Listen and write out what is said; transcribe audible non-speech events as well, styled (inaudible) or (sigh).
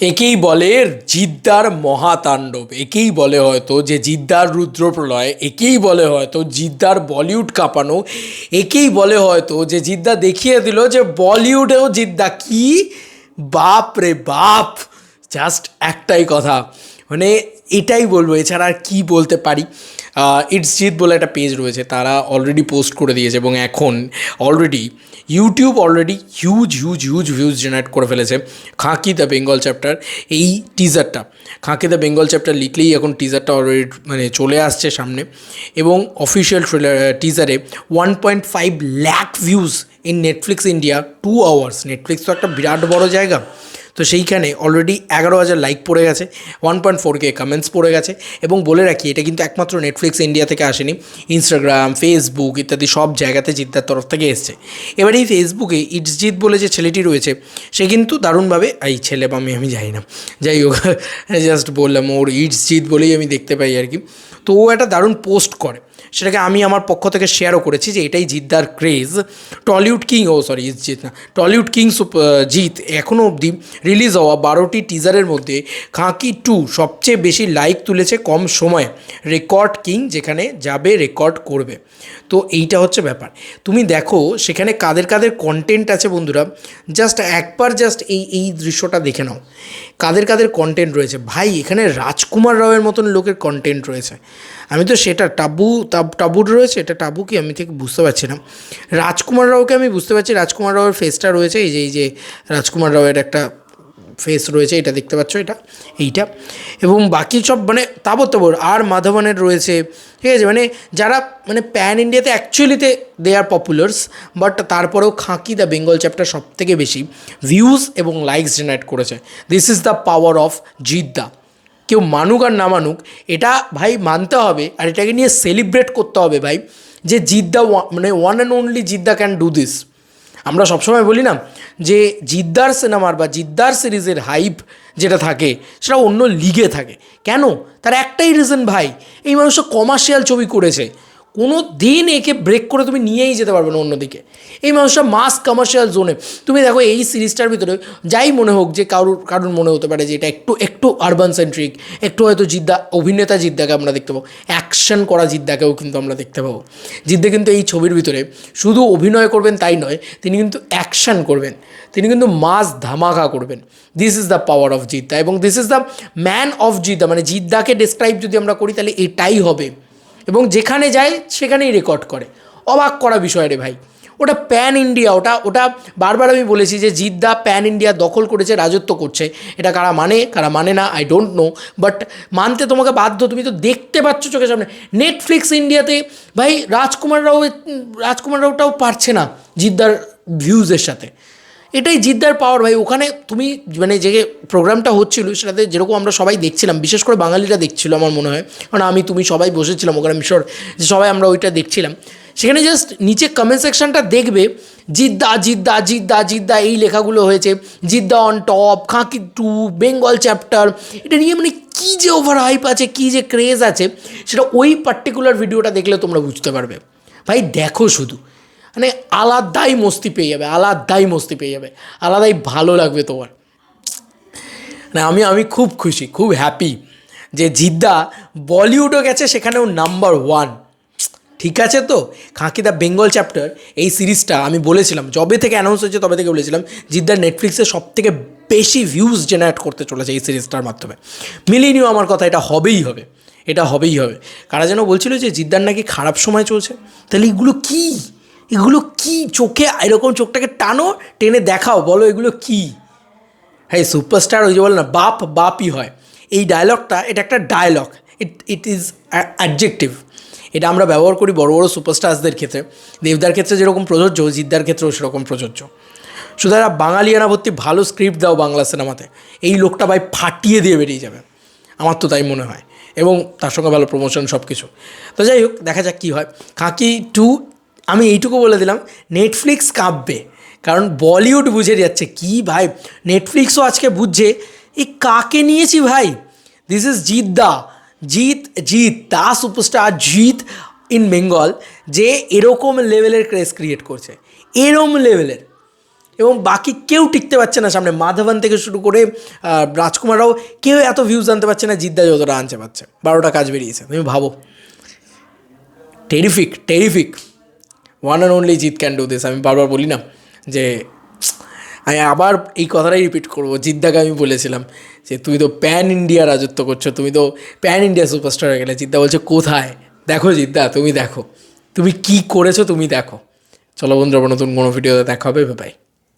একেই বলে জিদ্দার মহাতাণ্ডব, একেই বলে হয়তো যে জিদ্দার রুদ্রপ্রলয়, একেই বলে হয়তো জিদ্দার বলিউড কাঁপানো, একেই বলে হয়তো যে জিদ্দা দেখিয়ে দিল যে বলিউডেও জিদ্দা কি? বাপ রে বাপ! জাস্ট একটাই কথা। মানে এটাই বলব, এছাড়া আর কী বলতে পারি? ইটস জিত বলে একটা পেজ রয়েছে, তারা অলরেডি পোস্ট করে দিয়েছে এবং এখন already YouTube already huge huge huge views generate করে ফেলেছে। খাঁকি দ্য বেঙ্গল চ্যাপ্টার এই টিজারটা খাঁকি দ্য বেঙ্গল চ্যাপ্টার লিখলেই এখন টিজারটা অলরেডি মানে চলে আসছে সামনে এবং official trailer টিজারে one point five lakh views in Netflix India two hours Netflix তো একটা বিরাট বড় জায়গা। তো সেইখানে অলরেডি এগারো হাজার লাইক পড়ে গেছে one point four K comments পড়ে গেছে এবং বলে রাখি, এটা কিন্তু একমাত্র নেটফ্লিক্স ইন্ডিয়া থেকে আসেনি ইনস্টাগ্রাম ফেসবুক ইত্যাদি সব জায়গাতে জিদ্দার তরফ থেকে এসছে। এবার এই ফেসবুকে ইটসজিৎ বলে যে ছেলেটি রয়েছে, সে কিন্তু দারুণভাবে, এই ছেলে বা আমি আমি যাই না, যাই হোক (laughs) জাস্ট বললাম, ওর ইটসজিৎ বলেই আমি দেখতে পাই আর কি। তো ও একটা দারুণ পোস্ট করে। সেটাকে আমি আমার পক্ষ থেকে শেয়ারও করেছি যে এটাই জিদ্দার ক্রেজ টলিউড কিং, ও সরি জিৎ না, টলিউড কিং জিৎ এখনও অবধি রিলিজ হওয়া বারোটি টিজারের মধ্যে খাঁকি টু সবচেয়ে বেশি লাইক তুলেছে কম সময়ে, রেকর্ড কিং যেখানে যাবে রেকর্ড করবে। তো এইটা হচ্ছে ব্যাপার। তুমি দেখো সেখানে কাদের কাদের কন্টেন্ট আছে বন্ধুরা জাস্ট একবার জাস্ট এই এই দৃশ্যটা দেখে নাও। কাদের কাদের কন্টেন্ট রয়েছে? ভাই, এখানে রাজকুমার রাওয়ের মতন লোকের কন্টেন্ট রয়েছে। আমি তো সেটা টাবু টাবুর রয়েছে, এটা টাবু কি আমি ঠিক বুঝতে পারছি না। রাজকুমার রাওকে আমি বুঝতে পারছি? রাজকুমার রাওয়ের ফেসটা রয়েছে, এই যে এই যে রাজকুমার রাওয়ের একটা ফেস রয়েছে, এটা দেখতে পাচ্ছ এটা, এইটা। এবং বাকি সব মানে তাবর তাবর আর মাধবনের রয়েছে, ঠিক আছে? মানে যারা মানে প্যান ইন্ডিয়াতে অ্যাকচুয়ালিতে দে আর পপুলার্স বাট তারপরেও খাঁকি দ্য বেঙ্গল চ্যাপ্টার সব থেকে বেশি। ভিউজ এবং লাইকস জেনারেট করেছে। This is the power of Jidda কেউ মানুক আর না মানুক, এটা ভাই মানতে হবে আর এটাকে নিয়ে সেলিব্রেট করতে হবে ভাই যে জিদ্দা মানে one and only Jidda can do this আমরা সবসময় বলি না যে জিদ্দার সিনেমার বা জিদ্দার সিরিজের হাইপ যেটা থাকে, সেটা অন্য লিগে থাকে। কেন? তার একটাই রিজন ভাই, এই মানুষটা কমার্শিয়াল ছবি করেছে। কোনো দিন একে ব্রেক করে তুমি নিয়েই যেতে পারবে না অন্যদিকে। এই মানুষটা মাস কমার্শিয়াল জোনে তুমি দেখো এই সিরিজটার ভিতরে যাই মনে হোক যে কারোর কারোর মনে হতে পারে যে এটা একটু একটু আরবান সেন্ট্রিক একটু হয়তো জিদ্দা, অভিনেতা জিদ্দাকে আমরা দেখতে পাবো। অ্যাকশন করা জিদ্দাকেও কিন্তু আমরা দেখতে পাবো। জিদ্দা কিন্তু এই ছবির ভিতরে শুধু অভিনয় করবেন তাই নয়, তিনি কিন্তু অ্যাকশন করবেন। তিনি কিন্তু মাস ধামাকা করবেন। This is the power of Jidda এবং this is the man of Jidda. মানে জিদ্দাকে ডিসক্রাইব যদি আমরা করি তাহলে এটাই হবে। এবং যেখানে যায় সেখানেই রেকর্ড করে। অবাক করা বিষয় রে ভাই। ওটা প্যান ইন্ডিয়া ওটা ওটা বারবার আমি বলেছি যে জিদ্দা প্যান ইন্ডিয়া দখল করেছে, রাজত্ব করছে। এটা কারা মানে কারা মানে না আই ডোন্ট নো বাট মানতে তোমাকে বাধ্য, তুমি তো দেখতে পাচ্ছ চোখের সামনে। নেটফ্লিক্স ইন্ডিয়াতে ভাই রাজকুমার রাও রাজকুমার রাওটাও পারছে না জিদ্দার ভিউজের সাথে। এটাই জিদ্দার পাওয়ার ভাই। ওখানে তুমি মানে যে প্রোগ্রামটা হচ্ছিল, সেটাতে যেরকম আমরা সবাই দেখছিলাম, বিশেষ করে বাঙালিরা দেখছিল আমার মনে হয়। কারণ আমি, তুমি সবাই বসেছিলাম ওখানে মিশর যে সবাই আমরা ওইটা দেখছিলাম। সেখানে জাস্ট নিচে কমেন্ট সেকশনটা দেখবে, জিদ্দা জিদ্দা জিদ্দা জিদ্দা, এই লেখাগুলো হয়েছে, Jidda on top Khakee the Bengal chapter এটা নিয়ে মানে কী যে ওভার হাইপ আছে, কী যে ক্রেজ আছে, সেটা ওই পার্টিকুলার ভিডিওটা দেখলে তোমরা বুঝতে পারবে। ভাই, দেখো শুধু। মানে আলাদাই মস্তি পেয়ে যাবে, আলাদাই মস্তি পেয়ে যাবে, আলাদাই ভালো লাগবে তোমার। না আমি আমি খুব খুশি, খুব হ্যাপি যে জিদ্দা বলিউডও গেছে, সেখানেও নাম্বার ওয়ান ঠিক আছে তো? খাঁকি দ্য বেঙ্গল চ্যাপ্টার এই সিরিজটা আমি বলেছিলাম, যবে থেকে অ্যানাউন্স হয়েছে তবে থেকে বলেছিলাম, জিদ্দার নেটফ্লিক্সে সব থেকে বেশি ভিউজ জেনারেট করতে চলেছে এই সিরিজটার মাধ্যমে। মিলিয়ে নিও আমার কথা, এটা হবেই হবে, এটা হবেই হবে। কারা যেন বলছিল যে জিদ্দার নাকি খারাপ সময় চলছে? তাহলে এগুলো কী? এগুলো কি চোখে, এরকম চোখটাকে টানো, টেনে দেখাও, বলো এগুলো কি? হ্যাঁ সুপারস্টার ওই যে বলে না, বাপ বাপই হয়। এই ডায়লগটা এটা একটা dialogue it it is adjective এটা আমরা ব্যবহার করি বড় বড় সুপারস্টার্সদের ক্ষেত্রে। দেবদার ক্ষেত্রে যেরকম প্রযোজ্য, জিদ্দার ক্ষেত্রেও সেরকম প্রযোজ্য। সুতরাং বাঙালিয়ানা ভর্তি ভালো স্ক্রিপ্ট দাও বাংলা সিনেমাতে। এই লোকটা ভাই ফাটিয়ে দিয়ে বেরিয়ে যাবে। আমার তো তাই মনে হয়। এবং তার সঙ্গে ভালো প্রমোশন সব কিছু তো যাই হোক, দেখা যাক কী হয়। খাঁকি টু আমি এইটুকু বলে দিলাম নেটফ্লিক্স কাঁপবে। কারণ বলিউড বুঝে যাচ্ছে কি ভাই নেটফ্লিক্সও আজকে বুঝছে। এই কাকে নিয়েছি ভাই? This is Jeet da. Jeet Jeet da superstar Jeet in Bengal যে এরকম লেভেলের ক্রেজ ক্রিয়েট করছে। এরম লেভেলের এবং বাকি কেউ টিকতে পারছে না সামনে। মাধবন থেকে শুরু করে আহ, রাজকুমার রাও কেউ এত ভিউজ আনতে পারছে না জিদ্দা যতটা আনতে পারছে। বারোটা কাজ বেরিয়েছে তুমি ভাবো। Terrific terrific one and only Jeet can do this আমি বারবার বলি না যে, আমি আবার এই কথাটাই রিপিট করব। জিদ্দাকে আমি বলেছিলাম যে, তুমি তো প্যান ইন্ডিয়া রাজত্ব করছ, তুমি তো প্যান ইন্ডিয়া সুপারস্টার হয়ে গেলে। জিদ্দা বলছে, কোথায়? দেখো জিদ্দা তুমি দেখো। তুমি কি করেছ, তুমি দেখো। চলো বন্ধুরা, নতুন কোনো ভিডিওতে দেখা হবে বাই